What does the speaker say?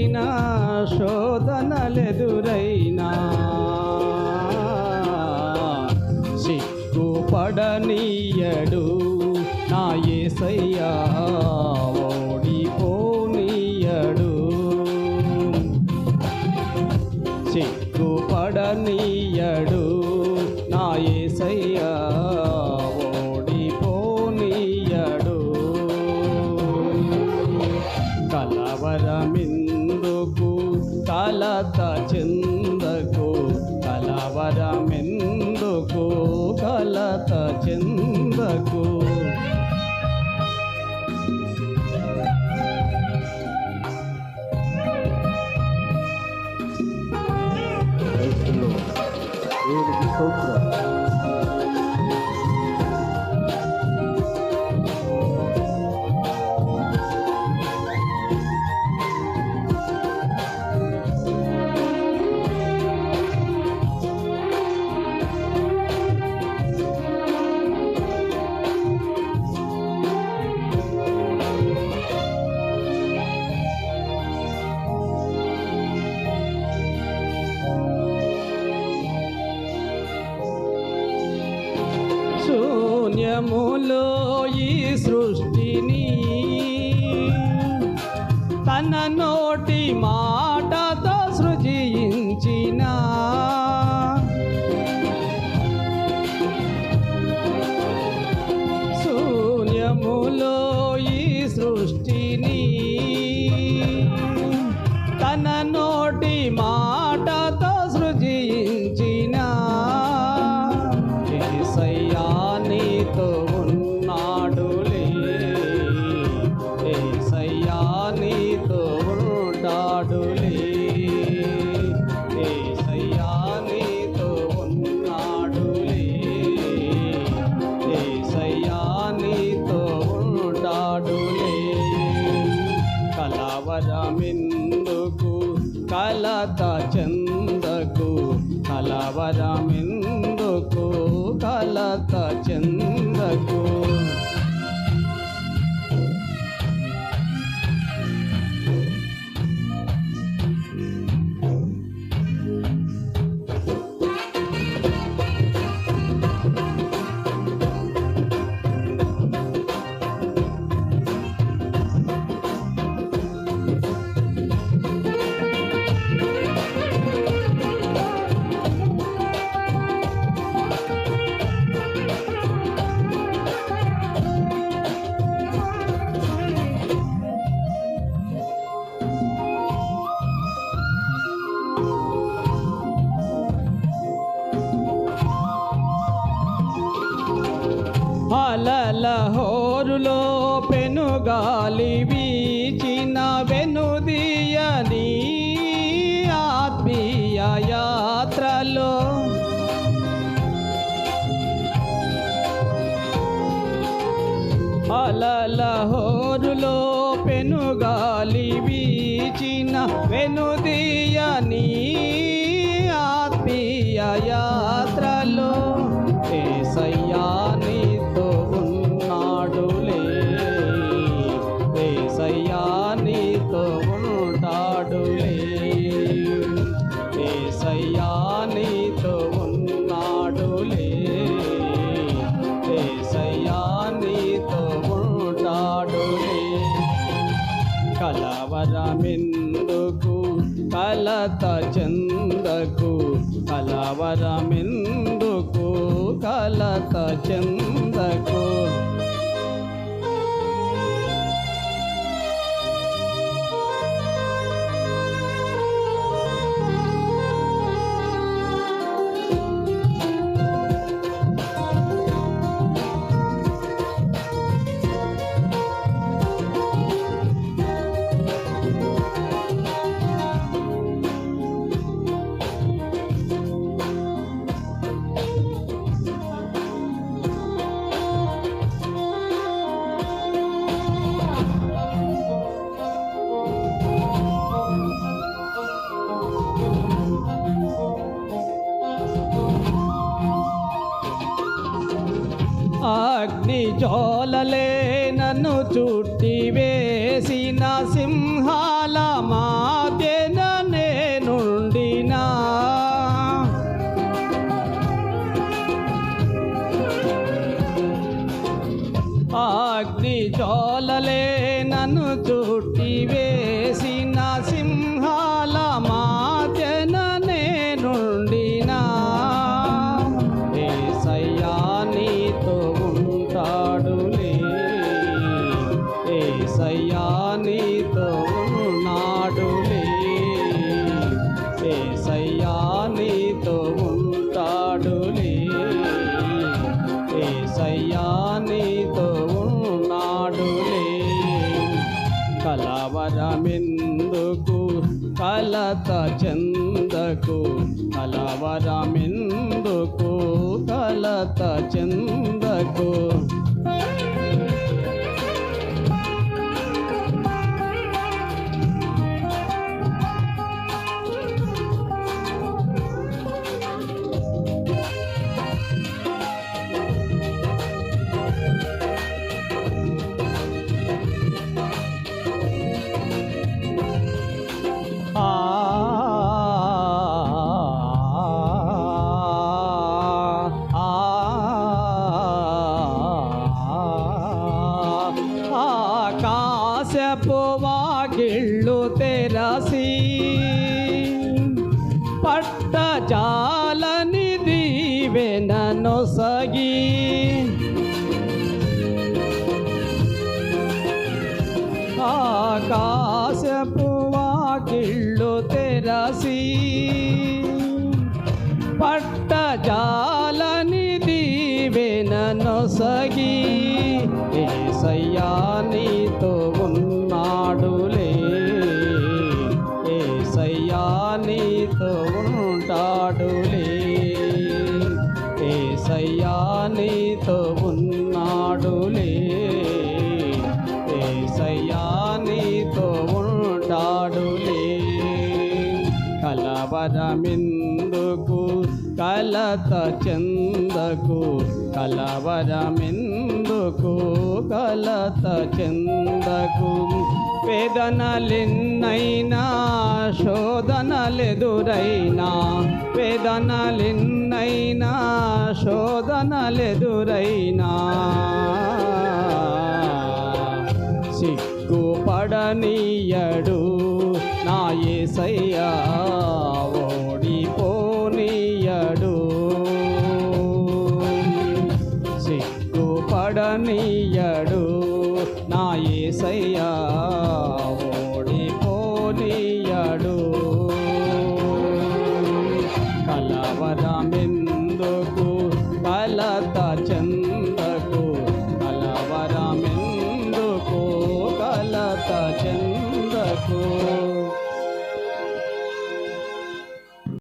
శ్రమలెన్నైనా శోధనలెదురైనా. సిగ్గుపడనీయడు నా ఏసయ్యా ఓడిపోనీయడు. సిగ్గుపడనీయడు నా ఏసయ్యా కలత చెందకు కలవరమెందుకు కలత చెందకు? క్రైస్తులు దేవునికి స్తోత్రం. శూన్యములో ఈ సృష్టిని తన నోటి మా నీతో ఉన్నాడులే ఏసయ్యా నీతో ఉంటాడులే ఏసయ్యా నీతో ఉన్నాడులే ఏసయ్యా నీతో ఉంటాడులే కలవరమెందుకు కలత చందకు కలవరం గాలి వీచిన వెనుదీయని ఆత్మీయ యాత్రలో. అలల హోరులో పెనుగాలి వీచిన వెనుదీయని ఉంటాడులే ఏసయ్యా నీతో ఉన్నాడులే ఏసయ్యా నీతో ఉంటాడులే కలవరమెందుకు కలత చందకు కలవరమెందుకు కలత చందకు అగ్ని జోలలే నన్ను చుట్టి వేసిన సింహాల మాధ్యన నేనుండినా. అగ్ని జోలలే ఏసయ్యా నీతో ఉన్నాడులే కలవరమెందుకు? కలత చెందకు. కలవరమెందుకు? కలత చెందకు. ఆకాశపు వాగిళ్ళు తెరసి పట్ట జాలని దీవెనను సగి ఆకాశపు వాకిళ్ళు తెరసి పట్ట జాలని దీవెనను సగి ఏ సయ్యాని ఉంటాడులే కలవరమిందుకు? కలత చెందకు. కలవరమిందుకు? కలత చెందకు. వేదనలిన్నైనా శోధనలెదురైనా. వేదనలిన్నైనా శోధనలెదురైనా. సిగ్గుపడనీయడు నా ఏసయ్యా ఓడిపోనీయడు. సిగ్గుపడనీయడు నా ఏసయ్యా.